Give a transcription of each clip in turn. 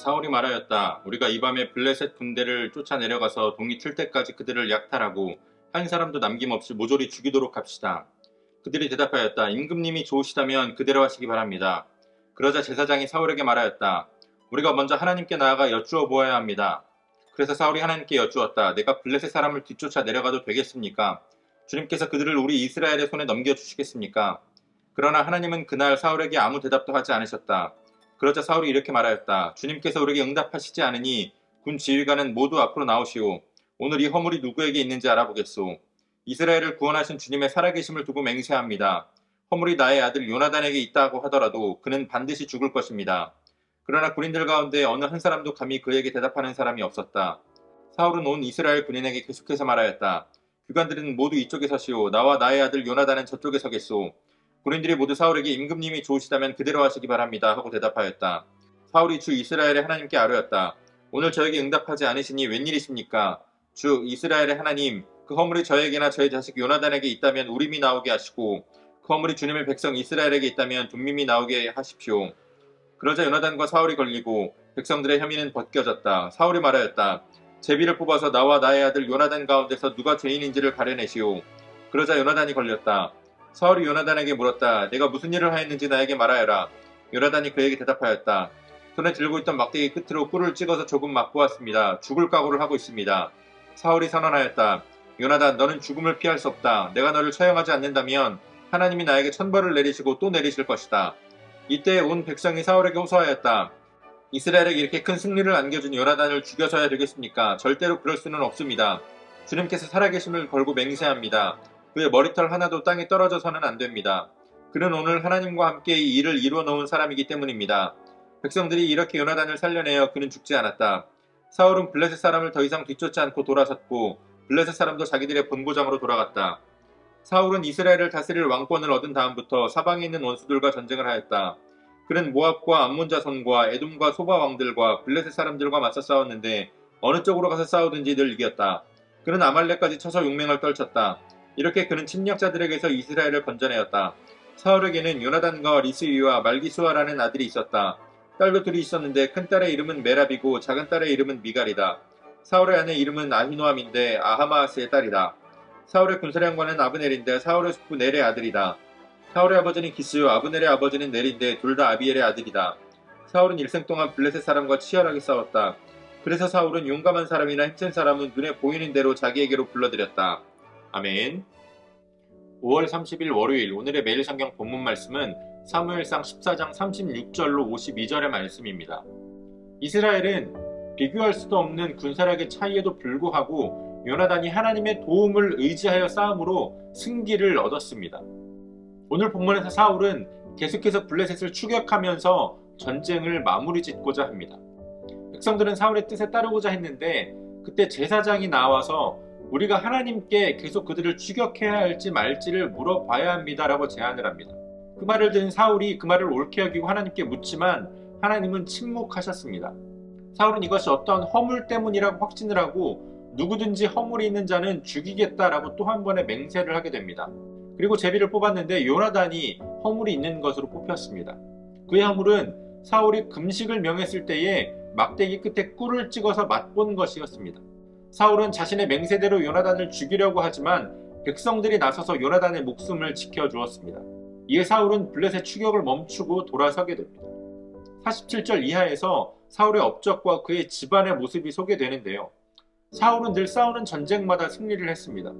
사울이 말하였다. 우리가 이 밤에 블레셋 군대를 쫓아 내려가서 동이 틀 때까지 그들을 약탈하고 한 사람도 남김없이 모조리 죽이도록 합시다. 그들이 대답하였다. 임금님이 좋으시다면 그대로 하시기 바랍니다. 그러자 제사장이 사울에게 말하였다. 우리가 먼저 하나님께 나아가 여쭈어 보아야 합니다. 그래서 사울이 하나님께 여쭈었다. 내가 블레셋 사람을 뒤쫓아 내려가도 되겠습니까? 주님께서 그들을 우리 이스라엘의 손에 넘겨주시겠습니까? 그러나 하나님은 그날 사울에게 아무 대답도 하지 않으셨다. 그러자 사울이 이렇게 말하였다. 주님께서 우리에게 응답하시지 않으니 군 지휘관은 모두 앞으로 나오시오. 오늘 이 허물이 누구에게 있는지 알아보겠소. 이스라엘을 구원하신 주님의 살아계심을 두고 맹세합니다. 허물이 나의 아들 요나단에게 있다고 하더라도 그는 반드시 죽을 것입니다. 그러나 군인들 가운데 어느 한 사람도 감히 그에게 대답하는 사람이 없었다. 사울은 온 이스라엘 군인에게 계속해서 말하였다. 귀관들은 모두 이쪽에 서시오. 나와 나의 아들 요나단은 저쪽에 서겠소. 군인들이 모두 사울에게 임금님이 좋으시다면 그대로 하시기 바랍니다. 하고 대답하였다. 사울이 주 이스라엘의 하나님께 아뢰었다. 오늘 저에게 응답하지 않으시니 웬일이십니까? 주 이스라엘의 하나님, 그 허물이 저에게나 저의 자식 요나단에게 있다면 우림이 나오게 하시고 그 허물이 주님의 백성 이스라엘에게 있다면 둠밈이 나오게 하십시오. 그러자 요나단과 사울이 걸리고 백성들의 혐의는 벗겨졌다. 사울이 말하였다. 제비를 뽑아서 나와 나의 아들 요나단 가운데서 누가 죄인인지를 가려내시오. 그러자 요나단이 걸렸다. 사울이 요나단에게 물었다. 내가 무슨 일을 하였는지 나에게 말하여라. 요나단이 그에게 대답하였다. 손에 들고 있던 막대기 끝으로 꿀을 찍어서 조금 맞고 왔습니다. 죽을 각오를 하고 있습니다. 사울이 선언하였다. 요나단 너는 죽음을 피할 수 없다. 내가 너를 처형하지 않는다면 하나님이 나에게 천벌을 내리시고 또 내리실 것이다. 이때 온 백성이 사울에게 호소하였다. 이스라엘에게 이렇게 큰 승리를 안겨준 요나단을 죽여서야 되겠습니까? 절대로 그럴 수는 없습니다. 주님께서 살아계심을 걸고 맹세합니다. 그의 머리털 하나도 땅에 떨어져서는 안 됩니다. 그는 오늘 하나님과 함께 이 일을 이루어 놓은 사람이기 때문입니다. 백성들이 이렇게 요나단을 살려내어 그는 죽지 않았다. 사울은 블레셋 사람을 더 이상 뒤쫓지 않고 돌아섰고 블레셋 사람도 자기들의 본고장으로 돌아갔다. 사울은 이스라엘을 다스릴 왕권을 얻은 다음부터 사방에 있는 원수들과 전쟁을 하였다. 그는 모압과 암몬 자손과 에돔과 소바 왕들과 블레셋 사람들과 맞서 싸웠는데 어느 쪽으로 가서 싸우든지 늘 이겼다. 그는 아말렉까지 쳐서 용맹을 떨쳤다. 이렇게 그는 침략자들에게서 이스라엘을 건져내었다. 사울에게는 요나단과 리스위와 말기수아라는 아들이 있었다. 딸도 둘이 있었는데 큰 딸의 이름은 메랍이고 작은 딸의 이름은 미갈이다. 사울의 아내 이름은 아히노암인데 아하마스의 딸이다. 사울의 군사령관은 아브넬인데 사울의 숙부 넬의 아들이다. 사울의 아버지는 기스요 아브넬의 아버지는 넬인데 둘 다 아비엘의 아들이다. 사울은 일생 동안 블레셋 사람과 치열하게 싸웠다. 그래서 사울은 용감한 사람이나 힘센 사람은 눈에 보이는 대로 자기에게로 불러들였다. 아멘. 5월 30일 월요일 오늘의 매일 성경 본문 말씀은 사무엘상 14장 36절로 52절의 말씀입니다. 이스라엘은 비교할 수도 없는 군사력의 차이에도 불구하고 요나단이 하나님의 도움을 의지하여 싸움으로 승기를 얻었습니다. 오늘 본문에서 사울은 계속해서 블레셋을 추격하면서 전쟁을 마무리 짓고자 합니다. 백성들은 사울의 뜻에 따르고자 했는데 그때 제사장이 나와서 우리가 하나님께 계속 그들을 추격해야 할지 말지를 물어봐야 합니다라고 제안을 합니다. 그 말을 들은 사울이 그 말을 옳게 여기고 하나님께 묻지만 하나님은 침묵하셨습니다. 사울은 이것이 어떠한 허물 때문이라고 확신을 하고 누구든지 허물이 있는 자는 죽이겠다라고 또 한 번의 맹세를 하게 됩니다. 그리고 제비를 뽑았는데 요나단이 허물이 있는 것으로 뽑혔습니다. 그의 허물은 사울이 금식을 명했을 때에 막대기 끝에 꿀을 찍어서 맛본 것이었습니다. 사울은 자신의 맹세대로 요나단을 죽이려고 하지만 백성들이 나서서 요나단의 목숨을 지켜주었습니다. 이에 사울은 블렛의 추격을 멈추고 돌아서게 됩니다. 47절 이하에서 사울의 업적과 그의 집안의 모습이 소개되는데요. 사울은 늘 싸우는 전쟁마다 승리를 했습니다.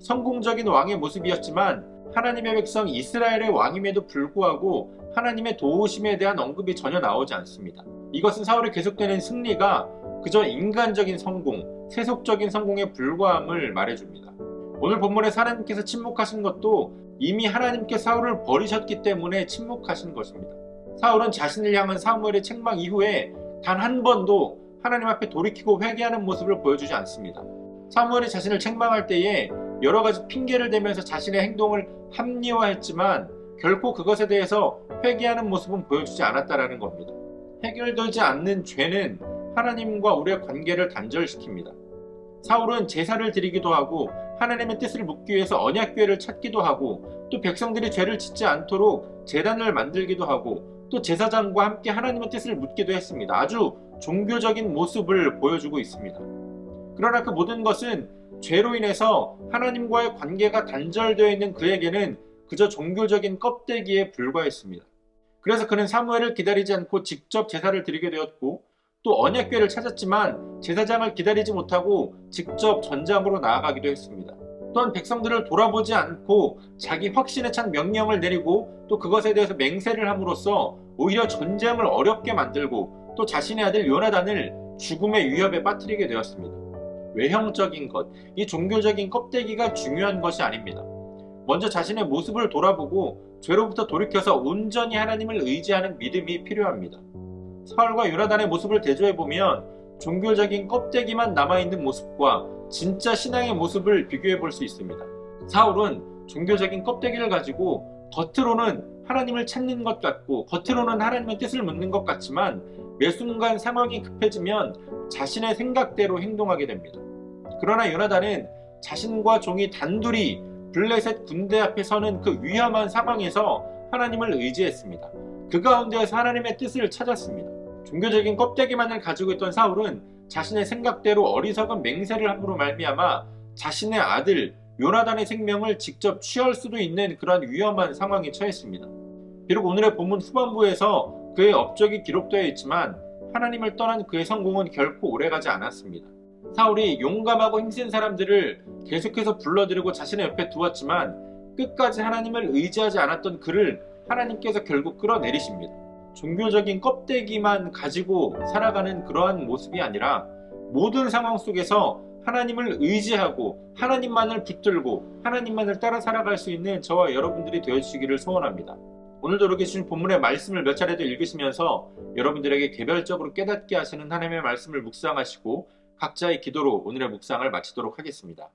성공적인 왕의 모습이었지만 하나님의 백성 이스라엘의 왕임에도 불구하고 하나님의 도우심에 대한 언급이 전혀 나오지 않습니다. 이것은 사울의 계속되는 승리가 그저 인간적인 성공, 세속적인 성공에 불과함을 말해줍니다. 오늘 본문에 하나님께서 침묵하신 것도 이미 하나님께 사울을 버리셨기 때문에 침묵하신 것입니다. 사울은 자신을 향한 사무엘의 책망 이후에 단 한 번도 하나님 앞에 돌이키고 회개하는 모습을 보여주지 않습니다. 사무엘이 자신을 책망할 때에 여러 가지 핑계를 대면서 자신의 행동을 합리화했지만 결코 그것에 대해서 회개하는 모습은 보여주지 않았다라는 겁니다. 해결되지 않는 죄는 하나님과 우리의 관계를 단절시킵니다. 사울은 제사를 드리기도 하고 하나님의 뜻을 묻기 위해서 언약궤를 찾기도 하고 또 백성들이 죄를 짓지 않도록 재단을 만들기도 하고 또 제사장과 함께 하나님의 뜻을 묻기도 했습니다. 아주 종교적인 모습을 보여주고 있습니다. 그러나 그 모든 것은 죄로 인해서 하나님과의 관계가 단절되어 있는 그에게는 그저 종교적인 껍데기에 불과했습니다. 그래서 그는 사무엘을 기다리지 않고 직접 제사를 드리게 되었고 또 언약궤를 찾았지만 제사장을 기다리지 못하고 직접 전장으로 나아가기도 했습니다. 또한 백성들을 돌아보지 않고 자기 확신에 찬 명령을 내리고 또 그것에 대해서 맹세를 함으로써 오히려 전쟁을 어렵게 만들고 또 자신의 아들 요나단을 죽음의 위협에 빠뜨리게 되었습니다. 외형적인 것, 이 종교적인 껍데기가 중요한 것이 아닙니다. 먼저 자신의 모습을 돌아보고 죄로부터 돌이켜서 온전히 하나님을 의지하는 믿음이 필요합니다. 사울과 요나단의 모습을 대조해 보면 종교적인 껍데기만 남아있는 모습과 진짜 신앙의 모습을 비교해 볼 수 있습니다. 사울은 종교적인 껍데기를 가지고 겉으로는 하나님을 찾는 것 같고 겉으로는 하나님의 뜻을 묻는 것 같지만 매 순간 상황이 급해지면 자신의 생각대로 행동하게 됩니다. 그러나 요나단은 자신과 종이 단둘이 블레셋 군대 앞에 서는 그 위험한 상황에서 하나님을 의지했습니다. 그 가운데에서 하나님의 뜻을 찾았습니다. 종교적인 껍데기만을 가지고 있던 사울은 자신의 생각대로 어리석은 맹세를 함으로 말미암아 자신의 아들 요나단의 생명을 직접 취할 수도 있는 그런 위험한 상황에 처했습니다. 비록 오늘의 본문 후반부에서 그의 업적이 기록되어 있지만 하나님을 떠난 그의 성공은 결코 오래가지 않았습니다. 사울이 용감하고 힘센 사람들을 계속해서 불러들이고 자신의 옆에 두었지만 끝까지 하나님을 의지하지 않았던 그를 하나님께서 결국 끌어내리십니다. 종교적인 껍데기만 가지고 살아가는 그러한 모습이 아니라 모든 상황 속에서 하나님을 의지하고 하나님만을 붙들고 하나님만을 따라 살아갈 수 있는 저와 여러분들이 되어주시기를 소원합니다. 오늘도 이렇게 주신 본문의 말씀을 몇 차례도 읽으시면서 여러분들에게 개별적으로 깨닫게 하시는 하나님의 말씀을 묵상하시고 각자의 기도로 오늘의 묵상을 마치도록 하겠습니다.